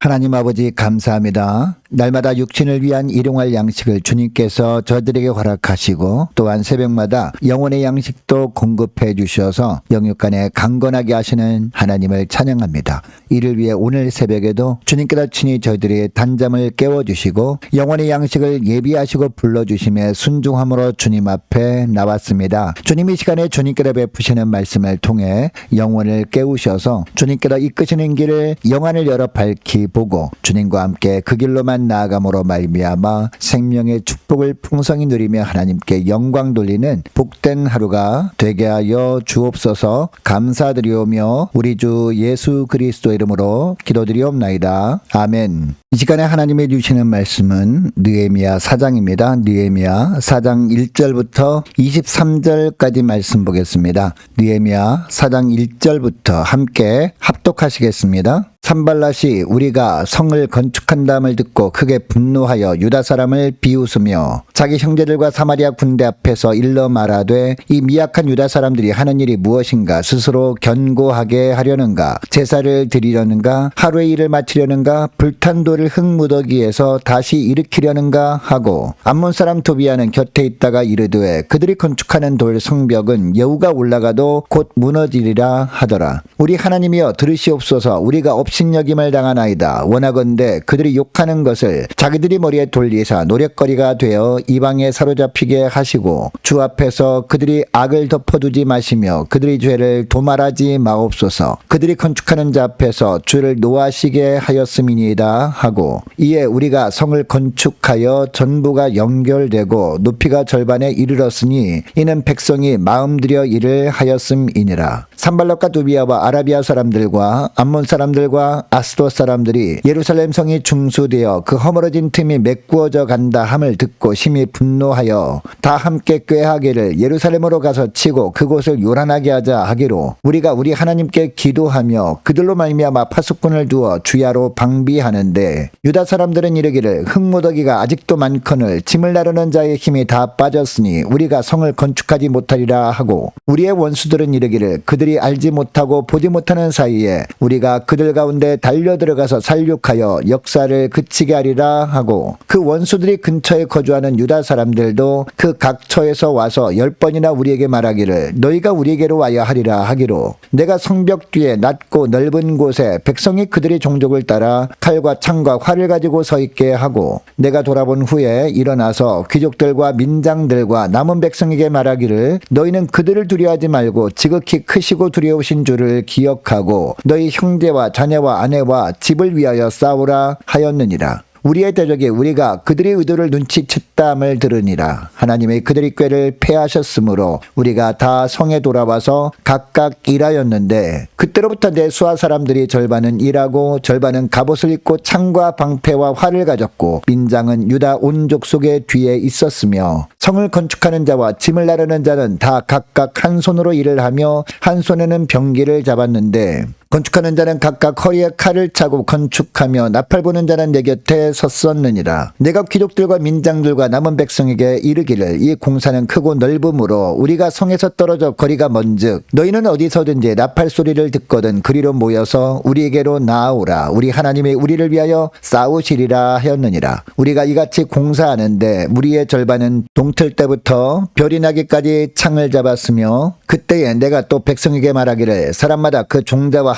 하나님 아버지 감사합니다. 날마다 육신을 위한 일용할 양식을 주님께서 저들에게 허락하시고 또한 새벽마다 영혼의 양식도 공급해 주셔서 영육간에 강건하게 하시는 하나님을 찬양합니다. 이를 위해 오늘 새벽에도 주님께서 친히 저희들의 단잠을 깨워주시고 영혼의 양식을 예비하시고 불러주심에 순종함으로 주님 앞에 나왔습니다. 주님 이 시간에 주님께서 베푸시는 말씀을 통해 영혼을 깨우셔서 주님께서 이끄시는 길을 영안을 열어 밝히 보고 주님과 함께 그 길로만 나아감으로 말미암아 생명의 축복을 풍성히 누리며 하나님께 영광 돌리는 복된 하루가 되게 하여 주옵소서 감사드리오며 우리 주 예수 그리스도 이름으로 기도드리옵나이다. 아멘. 이 시간에 하나님이 주시는 말씀은 느헤미야 4장입니다. 느헤미야 4장 1절부터 23절까지 말씀 보겠습니다. 느헤미야 4장 1절부터 함께 합독하시겠습니다. 산발랏이 우리가 성을 건축한다음을 듣고 크게 분노하여 유다 사람을 비웃으며 자기 형제들과 사마리아 군대 앞에서 일러 말하되 이 미약한 유다 사람들이 하는 일이 무엇인가? 스스로 견고하게 하려는가? 제사를 드리려는가? 하루의 일을 마치려는가? 불탄 돌을 흙무더기에서 다시 일으키려는가? 하고 암몬 사람 도비아는 곁에 있다가 이르되 그들이 건축하는 돌 성벽은 여우가 올라가도 곧 무너지리라 하더라. 우리 하나님이여 들으시옵소서. 우리가 업신여김을 당하나이다. 원하건대 그들이 욕하는 것을 자기들이 머리에 돌리사 노력거리가 되어 이방에 사로잡히게 하시고 주 앞에서 그들이 악을 덮어두지 마시며 그들이 죄를 도말하지 마옵소서. 그들이 건축하는 자 앞에서 주를 노하시게 하였음이니이다 하고 이에 우리가 성을 건축하여 전부가 연결되고 높이가 절반에 이르렀으니 이는 백성이 마음 들여 일을 하였음이니라 산발락과 두비아와 아라비아 사람들과 암몬 사람들과 아스도 사람들이 예루살렘 성이 중수되어 그 허물어진 틈이 메꾸어져 간다 함을 듣고 심히 분노하여 다 함께 꾀하기를 예루살렘으로 가서 치고 그곳을 요란하게 하자 하기로 우리가 우리 하나님께 기도하며 그들로 말미암아 파수꾼을 두어 주야로 방비하는데 유다 사람들은 이르기를 흙무더기가 아직도 많거늘 짐을 나르는 자의 힘이 다 빠졌으니 우리가 성을 건축하지 못하리라 하고 우리의 원수들은 이르기를 그들이 알지 못하고 보지 못하는 사이에 우리가 그들 가운데 달려 들어가서 살육하여 역사를 그치게 하리라 하고 그 원수들이 근처에 거주하는 유다 사람들도 그각 처에서 와서 열 번이나 우리에게 말하기를 너희가 우리에게로 와야 하리라 하기로 내가 성벽 뒤에 낮고 넓은 곳에 백성이 그들의 종족을 따라 칼과 창과 활을 가지고 서 있게 하고 내가 돌아본 후에 일어나서 귀족들과 민장들과 남은 백성에게 말하기를 너희는 그들을 두려워하지 말고 지극히 크시고 두려우신 줄을 기억하고 너희 형제와 자녀와 아내와 집을 위하여 싸우라 하였느니라. 우리의 대적에 우리가 그들의 의도를 눈치챘다함을 들으니라. 하나님의 그들의 꾀를 패하셨으므로 우리가 다 성에 돌아와서 각각 일하였는데 그때로부터 내 수하 사람들이 절반은 일하고 절반은 갑옷을 입고 창과 방패와 활을 가졌고 민장은 유다 온 족속의 뒤에 있었으며 성을 건축하는 자와 짐을 나르는 자는 다 각각 한 손으로 일을 하며 한 손에는 병기를 잡았는데 건축하는 자는 각각 허리에 칼을 차고 건축하며 나팔 부는 자는 내 곁에 섰었느니라. 내가 귀족들과 민장들과 남은 백성에게 이르기를 이 공사는 크고 넓음으로 우리가 성에서 떨어져 거리가 먼즉 너희는 어디서든지 나팔 소리를 듣거든 그리로 모여서 우리에게로 나아오라. 우리 하나님이 우리를 위하여 싸우시리라 하였느니라. 우리가 이같이 공사하는데 무리의 절반은 동틀 때부터 별이 나기까지 창을 잡았으며 그때에 내가 또 백성에게 말하기를 사람마다 그 종자와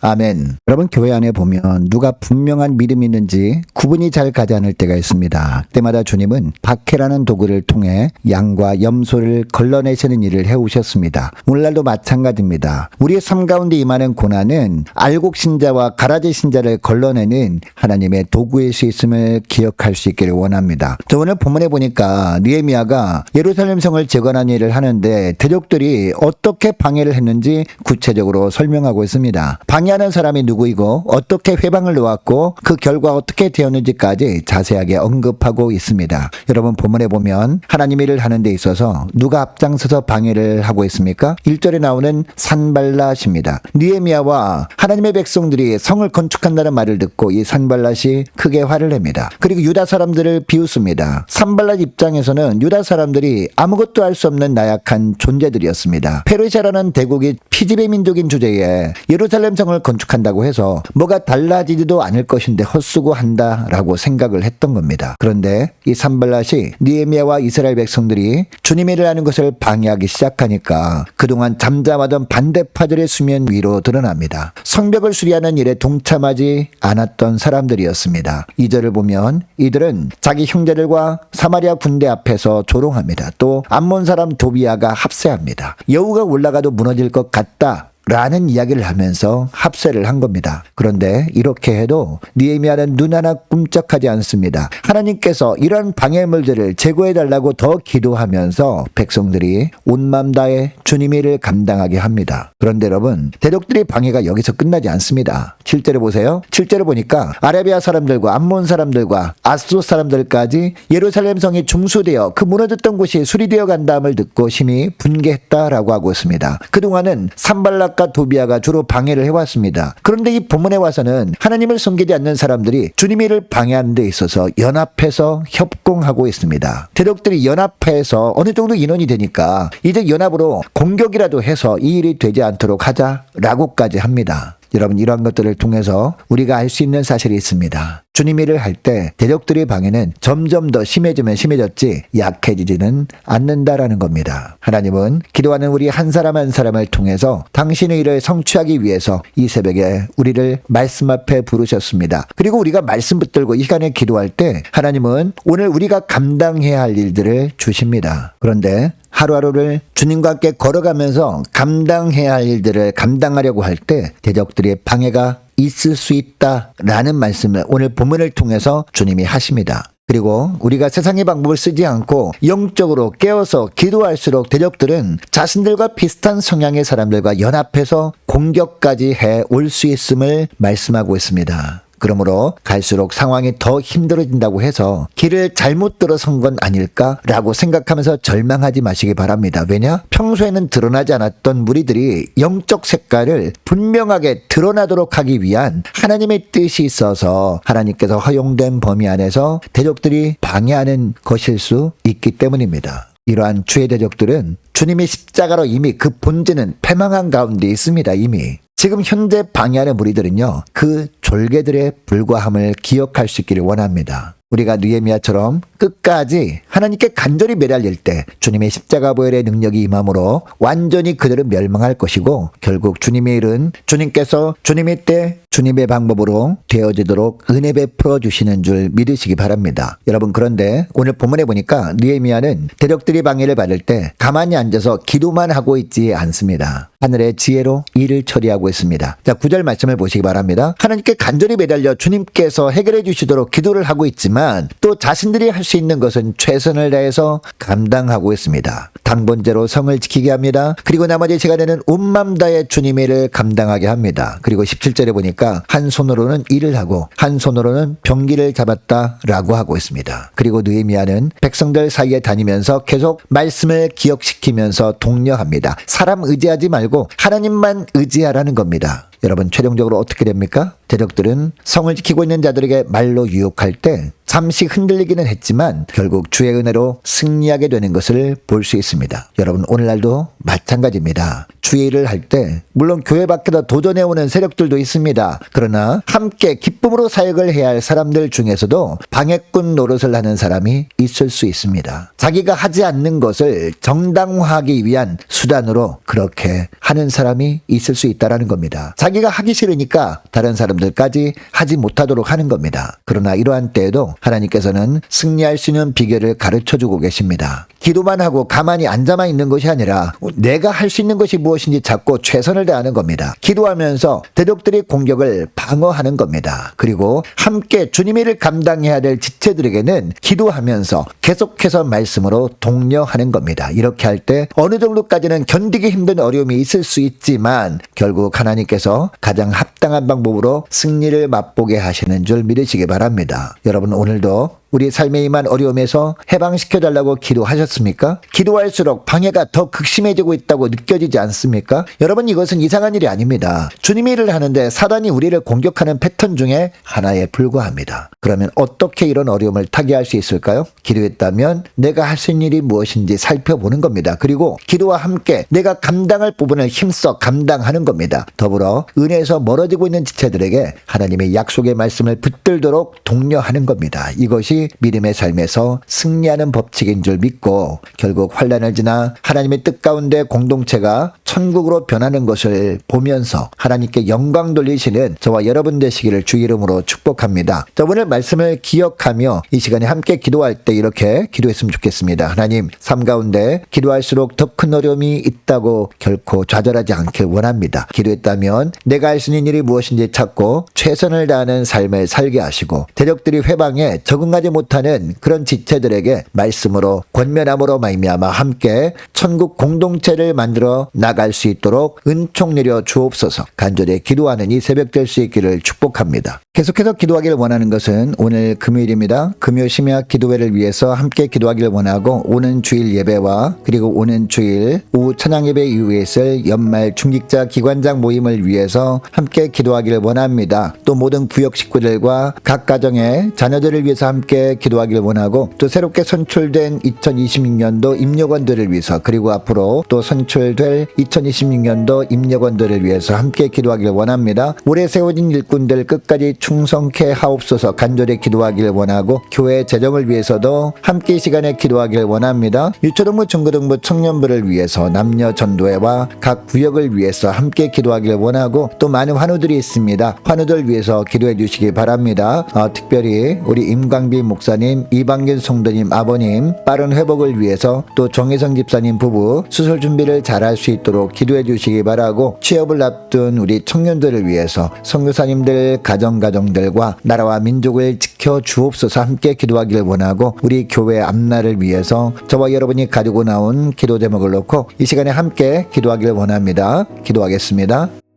아멘. 여러분 교회 안에 보면 누가 분명한 믿음이 있는지 구분이 잘 가지 않을 때가 있습니다. 그때마다 주님은 박해라는 도구를 통해 양과 염소를 걸러내시는 일을 해오셨습니다. 오늘날도 마찬가지입니다. 우리의 삶 가운데 임하는 고난은 알곡 신자와 가라지 신자를 걸러내는 하나님의 도구일 수 있음을 기억할 수 있기를 원합니다. 저 오늘 본문에 보니까 니에미아가 예루살렘 성을 재건한 일을 하는데 대족들이 어떻게 방해를 했는지 구체적으로 설명하고 있습니다. 방해 하는 사람이 누구이고 어떻게 회방을 놓았고 그 결과 어떻게 되었는지까지 자세하게 언급하고 있습니다. 여러분 본문에 보면 하나님 일을 하는 데 있어서 누가 앞장서서 방해를 하고 있습니까? 1절에 나오는 산발랏입니다. 니에미아와 하나님의 백성들이 성을 건축한다는 말을 듣고 이 산발랏이 크게 화를 냅니다. 그리고 유다 사람들을 비웃습니다. 산발랏 입장에서는 유다 사람들이 아무것도 할 수 없는 나약한 존재들이었습니다. 페르시아라는 대국이 피지배 민족인 주제에 예루살렘 성을 건축한다고 해서 뭐가 달라지지도 않을 것인데 헛수고 한다라고 생각을 했던 겁니다. 그런데 이 산발랏이 니에미아와 이스라엘 백성들이 주님의 일을 하는 것을 방해하기 시작하니까 그동안 잠잠하던 반대파들의 수면 위로 드러납니다. 성벽을 수리하는 일에 동참하지 않았던 사람들이었습니다. 이절을 보면 이들은 자기 형제들과 사마리아 군대 앞에서 조롱합니다. 또 암몬 사람 도비아가 합세합니다. 여우가 올라가도 무너질 것 같다. 라는 이야기를 하면서 합세를 한 겁니다. 그런데 이렇게 해도 니에미아는 눈 하나 꿈쩍하지 않습니다. 하나님께서 이런 방해물들을 제거해 달라고 더 기도하면서 백성들이 온맘 다해 주님의 일을 감당하게 합니다. 그런데 여러분 대적들의 방해가 여기서 끝나지 않습니다. 7절에 보세요. 7절에 보니까 아라비아 사람들과 암몬 사람들과 아스도 사람들까지 예루살렘 성이 중수되어 그 무너졌던 곳이 수리되어 간다음을 듣고 심히 분개했다라고 하고 있습니다. 그동안은 산발락 과 도비아가 주로 방해를 해왔습니다. 그런데 이 본문에 와서는 하나님을 섬기지 않는 사람들이 주님의 일을 방해하는 데 있어서 연합해서 협공하고 있습니다. 대적들이 연합해서 어느 정도 인원이 되니까 이제 연합으로 공격이라도 해서 이 일이 되지 않도록 하자라고까지 합니다. 여러분 이러한 것들을 통해서 우리가 알 수 있는 사실이 있습니다. 주님 일을 할 때 대적들의 방해는 점점 더 심해지면 심해졌지 약해지지는 않는다라는 겁니다. 하나님은 기도하는 우리 한 사람 한 사람을 통해서 당신의 일을 성취하기 위해서 이 새벽에 우리를 말씀 앞에 부르셨습니다. 그리고 우리가 말씀 붙들고 이 시간에 기도할 때 하나님은 오늘 우리가 감당해야 할 일들을 주십니다. 그런데 하루하루를 주님과 함께 걸어가면서 감당해야 할 일들을 감당하려고 할 때 대적들의 방해가 있을 수 있다라는 말씀을 오늘 본문을 통해서 주님이 하십니다. 그리고 우리가 세상의 방법을 쓰지 않고 영적으로 깨어서 기도할수록 대적들은 자신들과 비슷한 성향의 사람들과 연합해서 공격까지 해 올 수 있음을 말씀하고 있습니다. 그러므로 갈수록 상황이 더 힘들어진다고 해서 길을 잘못 들어선 건 아닐까라고 생각하면서 절망하지 마시기 바랍니다. 왜냐? 평소에는 드러나지 않았던 무리들이 영적 색깔을 분명하게 드러나도록 하기 위한 하나님의 뜻이 있어서 하나님께서 허용된 범위 안에서 대적들이 방해하는 것일 수 있기 때문입니다. 이러한 주의 대적들은 주님의 십자가로 이미 그 본질은 패망한 가운데 있습니다. 이미. 지금 현재 방해하는 무리들은요, 그 졸개들의 불과함을 기억할 수 있기를 원합니다. 우리가 느헤미야처럼 끝까지 하나님께 간절히 매달릴 때 주님의 십자가 보혈의 능력이 임함으로 완전히 그들은 멸망할 것이고 결국 주님의 일은 주님께서 주님의 때 주님의 방법으로 되어지도록 은혜 베풀어 주시는 줄 믿으시기 바랍니다. 여러분 그런데 오늘 본문에 보니까 느헤미야는 대적들이 방해를 받을 때 가만히 앉아서 기도만 하고 있지 않습니다. 하늘의 지혜로 일을 처리하고 있습니다. 자, 구절 말씀을 보시기 바랍니다. 하나님께 간절히 매달려 주님께서 해결해 주시도록 기도를 하고 있지만 또 자신들이 할 수 있는 것은 최선을 다해서 감당하고 있습니다. 당번제로 성을 지키게 합니다. 그리고 나머지 시간에는 온맘 다해 주님의 일을 감당하게 합니다. 그리고 17절에 보니까 한 손으로는 일을 하고 한 손으로는 병기를 잡았다라고 하고 있습니다. 그리고 느헤미야는 백성들 사이에 다니면서 계속 말씀을 기억시키면서 독려합니다. 사람 의지하지 말고 하나님만 의지하라는 겁니다. 여러분 최종적으로 어떻게 됩니까? 대적들은 성을 지키고 있는 자들에게 말로 유혹할 때 잠시 흔들리기는 했지만 결국 주의 은혜로 승리하게 되는 것을 볼 수 있습니다. 여러분 오늘날도 마찬가지입니다. 주의 일을 할 때 물론 교회 밖에다 도전해 오는 세력들도 있습니다. 그러나 함께 기쁨으로 사역을 해야 할 사람들 중에서도 방해꾼 노릇을 하는 사람이 있을 수 있습니다. 자기가 하지 않는 것을 정당화하기 위한 수단으로 그렇게 하는 사람이 있을 수 있다라는 겁니다. 자기가 하기 싫으니까 다른 사람 들까지 하지 못하도록 하는 겁니다. 그러나 이러한 때에도 하나님께서는 승리할 수 있는 비결을 가르쳐 주고 계십니다. 기도만 하고 가만히 앉아만 있는 것이 아니라 내가 할 수 있는 것이 무엇인지 찾고 최선을 다하는 겁니다. 기도하면서 대적들의 공격을 방어하는 겁니다. 그리고 함께 주님의 일을 감당해야 될 지체들에게는 기도하면서 계속해서 말씀으로 독려하는 겁니다. 이렇게 할 때 어느 정도까지는 견디기 힘든 어려움이 있을 수 있지만 결국 하나님께서 가장 합당한 방법으로 승리를 맛보게 하시는 줄 믿으시기 바랍니다. 여러분 오늘도 우리 삶에 임한 어려움에서 해방시켜 달라고 기도하셨습니까? 기도할수록 방해가 더 극심해지고 있다고 느껴지지 않습니까? 여러분 이것은 이상한 일이 아닙니다. 주님의 일을 하는데 사단이 우리를 공격하는 패턴 중에 하나에 불과합니다. 그러면 어떻게 이런 어려움을 타개할 수 있을까요? 기도했다면 내가 할 수 있는 일이 무엇인지 살펴보는 겁니다. 그리고 기도와 함께 내가 감당할 부분을 힘써 감당하는 겁니다. 더불어 은혜에서 멀어지고 있는 지체들에게 하나님의 약속의 말씀을 붙들도록 독려하는 겁니다. 이것이 믿음의 삶에서 승리하는 법칙인 줄 믿고 결국 환란을 지나 하나님의 뜻 가운데 공동체가 천국으로 변하는 것을 보면서 하나님께 영광 돌리시는 저와 여러분 되시기를 주 이름으로 축복합니다. 자, 오늘 말씀을 기억하며 이 시간에 함께 기도할 때 이렇게 기도했으면 좋겠습니다. 하나님, 삶 가운데 기도할수록 더 큰 어려움이 있다고 결코 좌절하지 않길 원합니다. 기도했다면 내가 할 수 있는 일이 무엇인지 찾고 최선을 다하는 삶을 살게 하시고 대적들이 회방에 적응하지 못하는 그런 지체들에게 말씀으로 권면함으로 말미암아 함께 천국 공동체를 만들어 나갈 수 있도록 은총 내려 주옵소서 간절히 기도하는 이 새벽 될 수 있기를 축복합니다. 계속해서 기도하기를 원하는 것은 오늘 금요일입니다. 금요 심야 기도회를 위해서 함께 기도하기를 원하고 오는 주일 예배와 그리고 오는 주일 오후 찬양 예배 이후에 있을 연말 중직자 기관장 모임을 위해서 함께 기도하기를 원합니다. 또 모든 구역 식구들과 각 가정의 자녀들을 위해서 함께 함께 기도하길 원하고 또 새롭게 선출된 2026년도 임력원들을 위해서 그리고 앞으로 또 선출될 2026년도 임력원들을 위해서 함께 기도하길 원합니다. 올해 세워진 일꾼들 끝까지 충성케 하옵소서 간절히 기도하길 원하고 교회 재정을 위해서도 함께 이 시간에 기도하길 원합니다. 유초등부 중고등부 청년부를 위해서 남녀 전도회와 각 구역을 위해서 함께 기도하길 원하고 또 많은 환우들이 있습니다. 환우들 위해서 기도해 주시기 바랍니다. 어, 특별히 우리 임광비 목사님, 이방균 성도님 아버님 빠른 회복을 위해서 또 정혜성 집사님 부부 수술 준비를 잘할 수 있도록 기도해 주시기 바라고 취업을 앞둔 우리 청년들을 위해서 선교사님들 가정 가정들과 나라와 민족을 지켜 주옵소서 함께 기도하기를 원하고 우리 교회 앞날을 위해서 저와 여러분이 가지고 나온 기도 제목을 놓고 이 시간에 함께 기도하기를 원합니다. 기도하겠습니다.